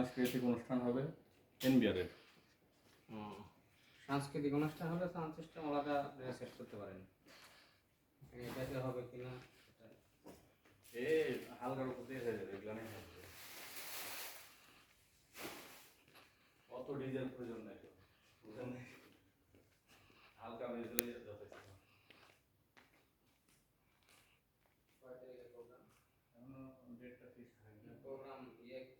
সাংস্কৃতিক অনুষ্ঠান হবে এনবিআরের সাংস্কৃতিক অনুষ্ঠান হলে সাউন্ড সিস্টেম আলাদা সেট করতে পারেন। এটাতে হবে কিনা হালকার উপর দিয়ে হয়ে যাবে এগুলো অত ডিজেল প্রয়োজন নাই? হালকা মিউজিক যথেষ্ট। প্রোগ্রাম ডেটটা প্রোগ্রাম ইয়ে মানে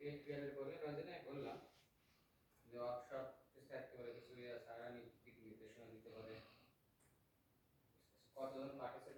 এপিএল পরে রজনে বললাম যে ওয়ার্কশপ থাকতে পারে কিছু সারা দিতে পারে কতজন পার্টিসিপেট